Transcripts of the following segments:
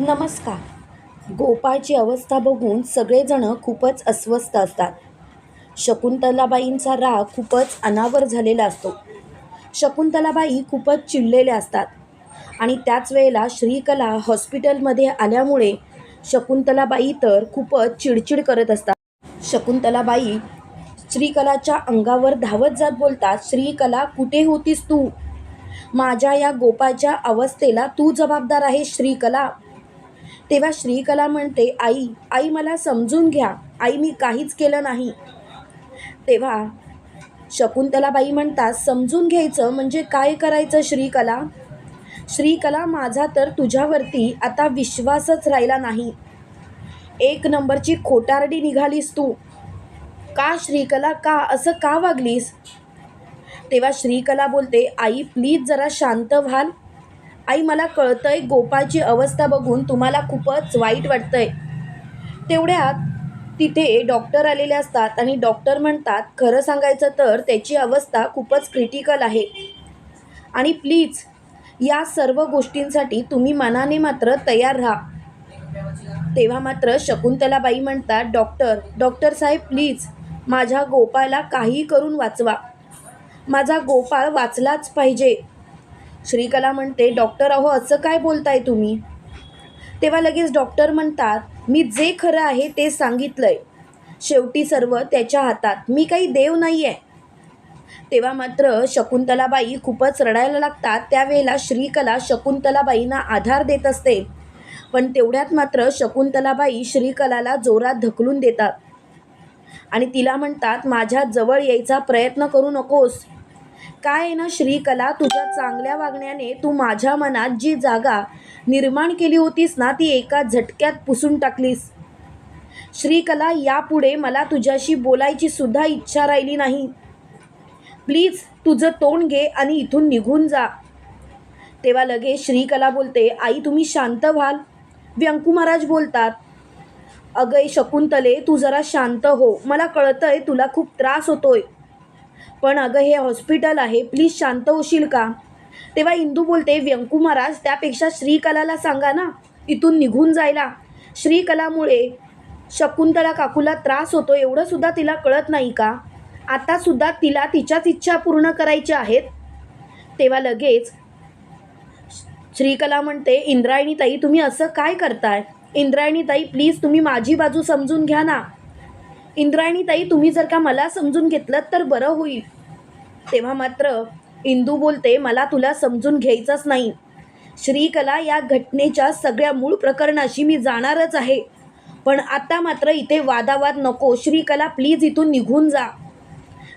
नमस्कार. गोपाळची अवस्था बघून सगळेजण खूपच अस्वस्थ असतात. शकुंतलाबाईंचा राग खूपच अनावर झालेला असतो. शकुंतलाबाई खूपच चिडलेल्या असतात. आणि त्याच वेळेला श्रीकला हॉस्पिटलमध्ये आल्यामुळे शकुंतलाबाई तर खूपच चिडचिड करत असतात. शकुंतलाबाई श्रीकलाच्या अंगावर धावत जात बोलतात श्रीकला कुठे होतीस तू? माझ्या या गोपाच्या अवस्थेला तू जबाबदार आहे श्रीकला. तेव्हा श्रीकला म्हणते आई आई मला समजून घ्या. आई मी काहीच केलं नाही. तेव्हा शकुंतलाबाई म्हणतात समजून घ्यायचं म्हणजे काय करायचं श्रीकला? श्रीकला माझा तर तुझ्यावरती आता विश्वासच राहिला नाही. एक नंबरची खोटारडी निघालीस तू. का श्रीकला का असं का वागलीस? तेव्हा श्रीकला बोलते आई प्लीज जरा शांत व्हाल. आई मला कळतंय गोपाळची अवस्था बघून तुम्हाला खूपच वाईट वाटतंय. तेवढ्यात तिथे डॉक्टर आलेले असतात आणि डॉक्टर म्हणतात खरं सांगायचं तर त्याची अवस्था खूपच क्रिटिकल आहे. आणि प्लीज या सर्व गोष्टींसाठी तुम्ही मनाने मात्र तयार राहा. तेव्हा मात्र शकुंतलाबाई म्हणतात डॉक्टर डॉक्टर साहेब प्लीज माझ्या गोपाळला काही करून वाचवा. माझा गोपाळ वाचलाच पाहिजे. श्रीकला म्हणते डॉक्टर अहो असं काय बोलताय तुम्ही? तेव्हा लगेच डॉक्टर म्हणतात मी जे खरं आहे ते सांगितलंय. शेवटी सर्व त्याच्या हातात. मी काही देव नाही आहे तेव्हा मात्र शकुंतलाबाई खूपच रडायला लागतात. त्यावेळेला श्रीकला शकुंतलाबाईंना आधार देत असते. पण तेवढ्यात मात्र शकुंतलाबाई श्रीकलाला जोरात ढकलून देतात. आणि तिला म्हणतात माझ्या जवळ यायचा प्रयत्न करू नकोस. काय आहे ना श्रीकला तुझ्या चांगल्या वागण्याने तू माझ्या मनात जी जागा निर्माण केली होतीस ना ती एका झटक्यात पुसून टाकलीस. श्रीकला यापुढे मला तुझ्याशी बोलायची सुद्धा इच्छा राहिली नाही. प्लीज तुझं तोंड घे आणि इथून निघून जा. तेव्हा लगेच श्रीकला बोलते आई तुम्ही शांत व्हाल. व्यंकू महाराज बोलतात अगय शकुंतले तू जरा शांत हो. मला कळतंय तुला खूप त्रास होतोय. पण अगं हे हॉस्पिटल आहे प्लीज शांत होशील का? तेव्हा इंदू बोलते व्यंकू महाराज त्यापेक्षा श्रीकलाला सांगा ना इथून निघून जायला. श्रीकलामुळे शकुंतला काकूला त्रास होतो एवढंसुद्धा तिला कळत नाही का? आतासुद्धा तिला तिच्याच इच्छा पूर्ण करायच्या आहेत. तेव्हा लगेच श्रीकला म्हणते इंद्रायणीताई तुम्ही असं काय करताय? इंद्रायणीताई प्लीज तुम्ही माझी बाजू समजून घ्या ना. इंद्रायणीताई तुम्ही जर का मला समजून घेतलं तर बरं होईल. तेव्हा मात्र इंदू बोलते मला तुला समजून घ्यायचंच नाही. श्रीकला या घटनेच्या सगळ्या मूळ प्रकरणाशी मी जाणारच आहे. पण आता मात्र इथे वादावाद नको. श्रीकला प्लीज इथून निघून जा.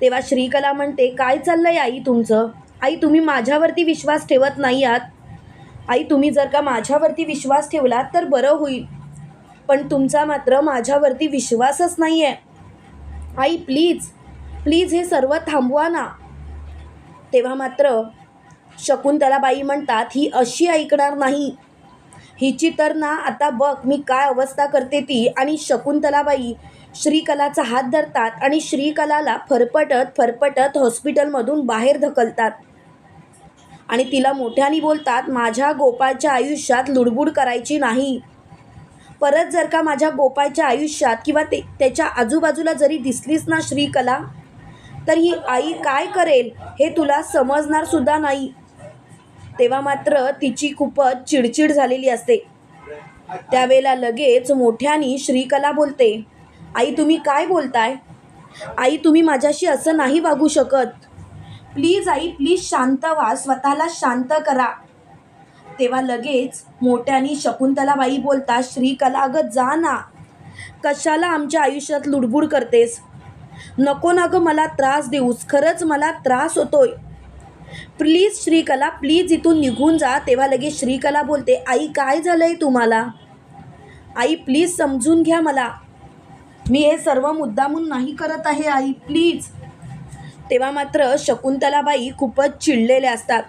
तेव्हा श्रीकला म्हणते काय चाललंय आई तुमचं? आई तुम्ही माझ्यावरती विश्वास ठेवत नाही आहात. आई तुम्ही जर का माझ्यावरती विश्वास ठेवलात तर बरं होईल. पण तुमचा मात्र माझ्यावरती विश्वासच नाही आहे आई प्लीज प्लीज हे सर्व थांबवा ना. तेव्हा मात्र शकुंतलाबाई म्हणतात ही अशी ऐकणार नाही. हिची तर ना आता बघ मी काय अवस्था करते ती. आणि शकुंतलाबाई श्रीकलाचा हात धरतात आणि श्रीकलाला फरफटत फरफटत हॉस्पिटलमधून बाहेर ढकलतात. आणि तिला मोठ्याने बोलतात माझ्या गोपाळच्या आयुष्यात लुडबुड करायची नाही. परत जर का माझ्या गोपाळच्या आयुष्यात किंवा ते त्याच्या आजूबाजूला जरी दिसलीस ना श्रीकला तर ही आई काय करेल हे तुला समजणार सुद्धा नाही. तेव्हा मात्र तिची खूपच चिडचिड झालेली असते. त्यावेळेला लगेच मोठ्याने श्रीकला बोलते आई तुम्ही काय बोलताय? आई तुम्ही माझ्याशी असं नाही वागू शकत. प्लीज आई प्लीज शांत व्हा स्वतःला शांत करा. तेव्हा लगेच मोठ्याने शकुंतलाबाई बोलता श्रीकला अगं जा ना. कशाला आमच्या आयुष्यात लुडबुड करतेस? नको ना गं मला त्रास देऊस. खरंच मला त्रास होतोय. प्लीज श्रीकला प्लीज इथून निघून जा. तेव्हा लगेच श्रीकला बोलते आई काय झालं आहे तुम्हाला? आई प्लीज समजून घ्या मला. मी हे सर्व मुद्दामून नाही करत आहे आई प्लीज. तेव्हा मात्र शकुंतलाबाई खूपच चिडलेल्या असतात.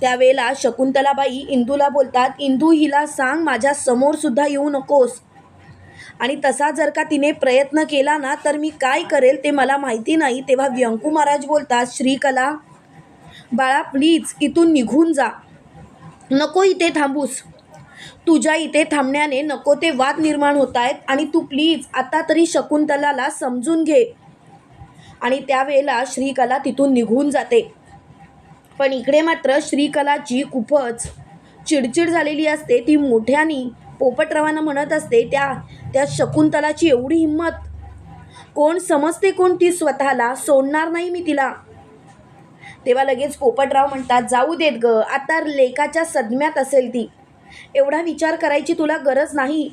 त्यावेळेला शकुंतलाबाई इंदूला बोलतात इंदू हिला सांग माझ्यासमोर सुद्धा येऊ नकोस. आणि तसा जर का तिने प्रयत्न केला ना तर मी काय करेल ते मला माहिती नाही. तेव्हा व्यंकू महाराज बोलतात श्रीकला बाळा प्लीज इथून निघून जा. नको इथे थांबूस. तुझ्या इथे थांबण्याने नको ते वाद निर्माण होत आहेत आणि तू प्लीज आता तरी शकुंतलाला समजून घे. आणि त्यावेळेला श्रीकला तिथून निघून जाते. पण इकडे मात्र श्रीकलाची खूपच चिडचिड झालेली असते. ती मोठ्यानी पोपटरावांना म्हणत असते त्या त्या शकुंतलाची एवढी हिंमत. कोण समजते कोण ती स्वतःला? सोडणार नाही मी तिला. तेव्हा लगेच पोपटराव म्हणतात जाऊ देत ग आता लेकाच्या सदम्यात असेल ती. एवढा विचार करायची तुला गरज नाही.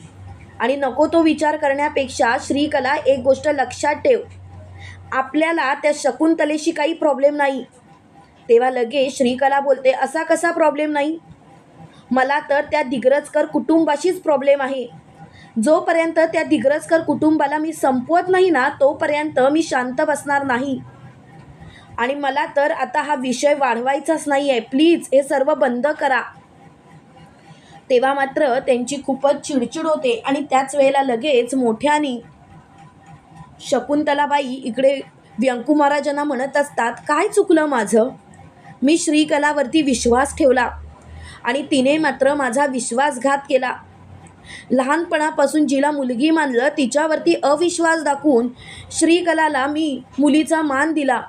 आणि नको तो विचार करण्यापेक्षा श्रीकला एक गोष्ट लक्षात ठेव. आपल्याला त्या शकुंतलेशी काही प्रॉब्लेम नाही. तेव्हा लगेच श्रीकला बोलते असा कसा प्रॉब्लेम नाही? मला तर त्या दिग्रजकर कुटुंबाशीच प्रॉब्लेम आहे. जोपर्यंत त्या दिग्रजकर कुटुंबाला मी संपवत नाही ना तोपर्यंत मी शांत बसणार नाही. आणि मला तर आता हा विषय वाढवायचाच नाही आहे प्लीज हे सर्व बंद करा. तेव्हा मात्र त्यांची खूपच चिडचिड होते आणि त्याच वेळेला लगेच मोठ्याने शकुंतलाबाई इकडे व्यंकू महाराजांना म्हणत असतात काय चुकलं माझं? मी श्रीकलावरती विश्वास ठेवला आणि तिने मात्र माझा विश्वासघात केला. लहानपणापासून जिला मुलगी मानलं तिच्यावरती अविश्वास दाखवून श्रीकलाला मी मुलीचा मान दिला.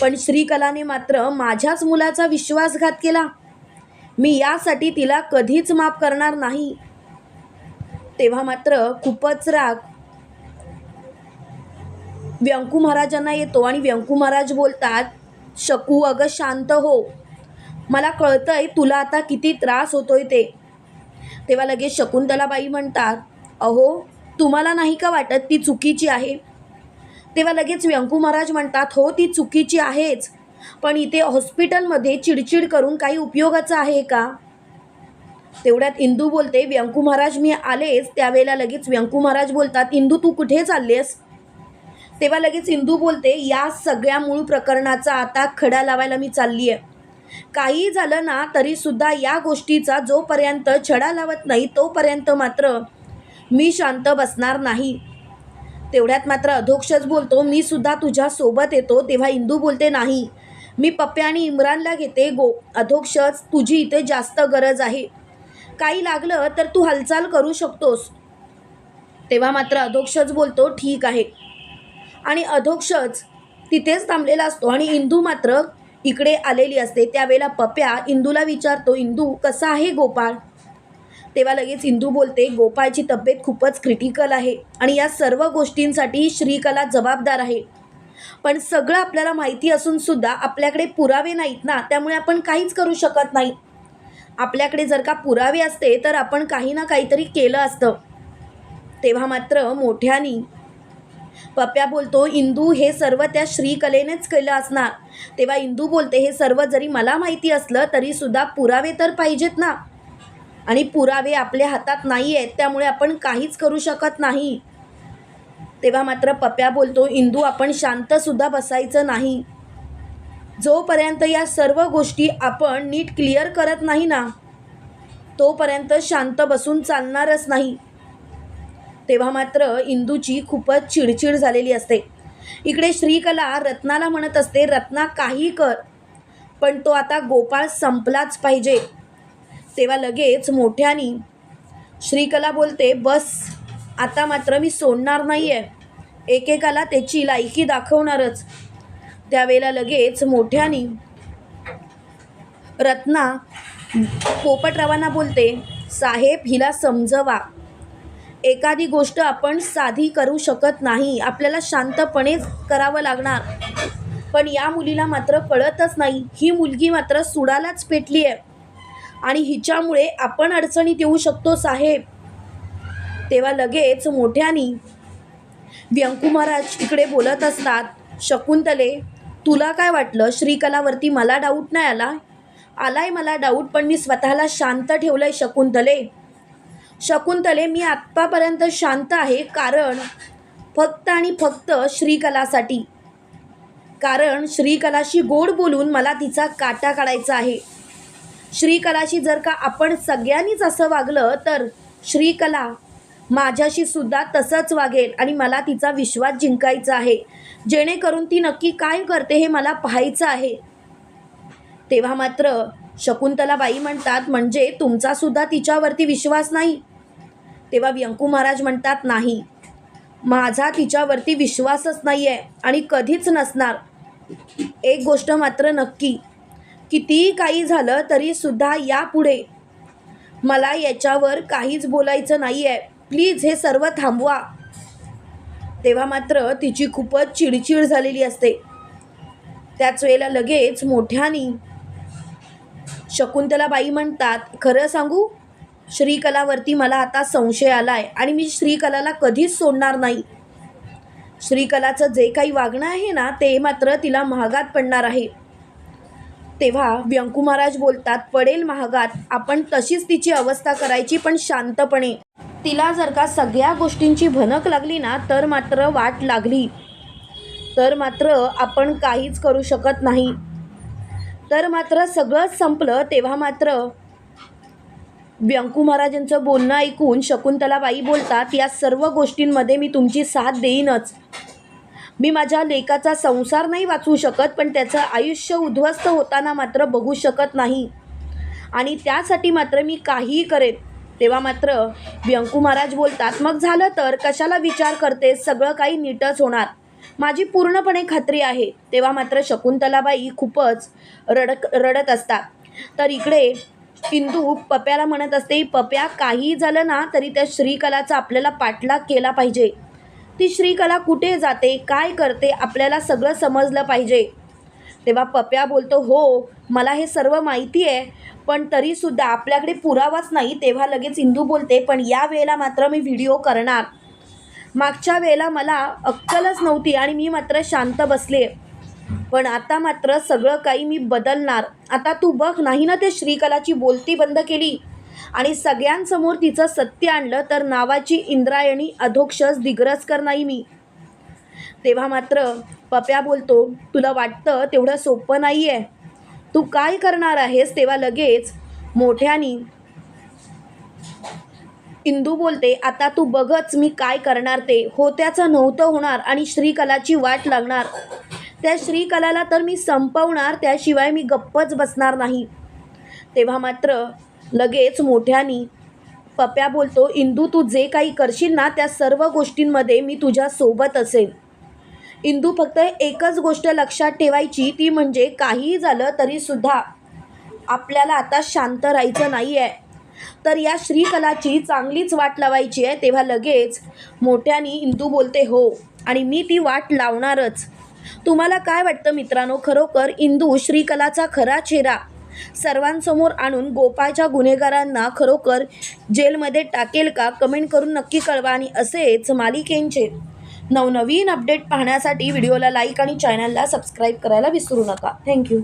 पण श्रीकलाने मात्र माझ्याच मुलाचा विश्वासघात केला. मी यासाठी तिला कधीच माफ करणार नाही. तेव्हा मात्र खूपच राग. व्यंकू महाराजांना येतो आणि व्यंकू महाराज बोलतात शकू अगं शांत हो. मला कळतंय तुला आता किती त्रास होतोय ते. तेव्हा लगेच शकुंतलाबाई म्हणतात अहो तुम्हाला नाही का वाटत ती चुकीची आहे? तेव्हा लगेच व्यंकू महाराज म्हणतात हो ती चुकीची आहेच. पण इथे हॉस्पिटलमध्ये चिडचिड करून काही उपयोगाचं आहे का? तेवढ्यात इंदू बोलते व्यंकू महाराज मी आलेच. त्यावेळेला लगेच व्यंकू महाराज बोलतात इंदू तू कुठे चाललेस? तेव्हा लगेच इंदू बोलते या सगळ्या मूळ प्रकरणाचा आता खडा लावायला मी चालली आहे काही झालं ना तरीसुद्धा या गोष्टीचा जोपर्यंत छडा लावत नाही तोपर्यंत मात्र मी शांत बसणार नाही. तेवढ्यात मात्र अधोक्षच बोलतो मी सुद्धा तुझ्या सोबत येतो. तेव्हा इंदू बोलते नाही मी पप्प्या आणि इम्रानला घेते गो अधोक्षच तुझी इथे जास्त गरज आहे. काही लागलं तर तू हालचाल करू शकतोस. तेव्हा मात्र अधोक्षच बोलतो ठीक आहे. आणि अधोक्षच तिथेच थांबलेला असतो. आणि इंदू मात्र इकडे आलेली असते. त्यावेळेला पप्या इंदूला विचारतो इंदू कसा आहे गोपाळ? तेव्हा लगेच इंदू बोलते गोपाळची तब्येत खूपच क्रिटिकल आहे आणि या सर्व गोष्टींसाठी श्रीकला जबाबदार आहे. पण सगळं आपल्याला माहिती असून सुद्धा आपल्याकडे पुरावे नाहीत ना त्यामुळे आपण काहीच करू शकत नाही. आपल्याकडे जर का पुरावे असते तर आपण काही ना काहीतरी केलं असतं. तेव्हा मात्र मोठ्यानी पप्या बोलतो इंदू हे सर्व त्या श्रीकलेनेच केलं असणार. तेव्हा इंदू बोलते हे सर्व जरी मला माहिती असलं तरीसुद्धा पुरावे तर पाहिजेत ना. आणि पुरावे आपल्या हातात नाही आहेत त्यामुळे आपण काहीच करू शकत नाही. तेव्हा मात्र पप्या बोलतो इंदू आपण शांतसुद्धा बसायचं नाही. जोपर्यंत या सर्व गोष्टी आपण नीट क्लिअर करत नाही ना तोपर्यंत शांत बसून चालणारच नाही. तेव्हा मात्र इंदूची खूपच चिडचिड झालेली असते. इकडे श्रीकला रत्नाला म्हणत असते रत्ना काही कर पण तो आता गोपाळ संपलाच पाहिजे. तेव्हा लगेच मोठ्यानी श्रीकला बोलते बस आता मात्र मी सोडणार नाही आहे एकेकाला त्याची लायकी दाखवणारच. त्यावेळेला लगेच मोठ्यानी रत्ना पोपटरावांना बोलते साहेब हिला समजवा. एखादी गोष्ट आपण साधी करू शकत नाही. आपल्याला शांतपणेच करावं लागणार. पण या मुलीला मात्र कळतच नाही. ही मुलगी मात्र सुडालाच पेटली आहे आणि हिच्यामुळे आपण अडचणीत येऊ शकतो साहेब. तेव्हा लगेच मोठ्यानी व्यंकू महाराज इकडे बोलत असतात शकुंतले तुला काय वाटलं? श्रीकलावरती मला डाऊट नाही आला? आलाय मला डाऊट पण मी स्वतःला शांत ठेवलं आहे शकुंतले. शकुंतले मी आत्तापर्यंत शांत आहे कारण फक्त आणि फक्त श्रीकलासाठी. कारण श्रीकलाशी गोड बोलून मला तिचा काटा काढायचा आहे. श्रीकलाशी जर का आपण सगळ्यांनीच असं वागलं तर श्रीकला माझ्याशी सुद्धा तसंच वागेल आणि मला तिचा विश्वास जिंकायचा आहे. जेणेकरून ती नक्की काय करते हे मला पाहायचं आहे. तेव्हा मात्र शकुंतलाबाई म्हणतात म्हणजे तुमचा सुद्धा तिच्यावरती विश्वास नाही. तेव्हा व्यंकू महाराज म्हणतात नाही. माझा तिच्यावरती विश्वासच नाही आहे आणि कधीच नसणार. एक गोष्ट मात्र नक्की. कितीही काही झालं तरीसुद्धा यापुढे मला याच्यावर काहीच बोलायचं नाही आहे प्लीज हे सर्व थांबवा. तेव्हा मात्र तिची खूपच चिडचिड झालेली असते. त्याच वेळेला लगेच मोठ्यानी शकुंतलाबाई म्हणतात खरं सांगू श्रीकलावरती मला आता संशय आला आहे आणि मी श्रीकलाला कधीच सोडणार नाही. श्रीकलाचं जे काही वागणं आहे ना ते मात्र तिला महागात पडणार आहे. तेव्हा व्यंकू महाराज बोलतात पडेल महागात. आपण तशीच तिची अवस्था करायची पण शांतपणे. तिला जर का सगळ्या गोष्टींची भनक लागली ना तर मात्र वाट लागली. तर मात्र आपण काहीच करू शकत नाही. तर मात्र सगळंच संपलं तेव्हा मात्र व्यंकू महाराजांचं बोलणं ऐकून शकुंतलाबाई बोलतात या सर्व गोष्टींमध्ये मी तुमची साथ देईनच. मी माझ्या लेकाचा संसार नाही वाचवू शकत पण त्याचं आयुष्य उद्ध्वस्त होताना मात्र बघू शकत नाही. आणि त्यासाठी मात्र मी काहीही करेन. तेव्हा मात्र व्यंकू महाराज बोलतात मग झालं तर? कशाला विचार करते सगळं काही नीटच होणार. माझी पूर्णपणे खात्री आहे. तेव्हा मात्र शकुंतलाबाई खूपच रडक रडत असतात. तर इकडे किंतु पप्याला म्हणत असते पप्या काही झालं ना तरी त्या श्रीकलाचा आपल्याला पाठलाग केला पाहिजे. ती श्रीकला कुठे जाते काय करते आपल्याला सगळं समजलं पाहिजे. तेव्हा पप्या बोलतो हो मला हे सर्व माहिती आहे पण तरीसुद्धा आपल्याकडे पुरावाच नाही. तेव्हा लगेच इंदू बोलते पण या वेळेला मात्र मी व्हिडिओ करणार. मागच्या वेळेला मला अक्कलच नव्हती आणि मी मात्र शांत बसले. पण आता मात्र सगळं काही मी बदलणार. आता तू बघ नाही ना ते श्रीकलाची बोलती बंद केली? आणि सगळ्यांसमोर तिचं सत्य आणलं तर नावाची इंद्रायणी अधोक्षस दिग्रजकर नाही मी. तेव्हा मात्र पप्या बोलतो तुला वाटतं तेवढं सोपं नाही आहे तू काय करणार आहेस? तेव्हा लगेच मोठ्यानी इंदू बोलते आता तू बघच मी काय करणार ते. होत्याचं नव्हतं होणार आणि श्रीकलाची वाट लागणार. त्या श्रीकलाला तर मी संपवणार त्याशिवाय मी गप्पच बसणार नाही. तेव्हा मात्र लगेच मोठ्यानी पप्या बोलतो इंदू तू जे काही करशील ना त्या सर्व गोष्टींमध्ये मी तुझ्या सोबत असेल. इंदू फक्त एकच गोष्ट लक्षात ठेवायची ती म्हणजे काहीही झालं तरीसुद्धा आपल्याला आता शांत राहायचं नाही आहे तर या श्रीकलाची चांगलीच वाट लावायची आहे. तेव्हा लगेच मोठ्यानी इंदू बोलते हो. आणि मी ती वाट लावणारच. तुम्हाला काय वाटतं मित्रांनो? खरोखर इंदू श्रीकलाचा खरा चेहरा सर्वांसमोर आणून गोपाळच्या गुन्हेगारांना खरोखर जेलमध्ये टाकेल का? कमेंट करून नक्की कळवा आणि असेच मालिकेंचे नवनवीन अपडेट पाहण्यासाठी व्हिडिओला लाईक आणि चॅनलला सबस्क्राईब करायला विसरू नका. थँक्यू.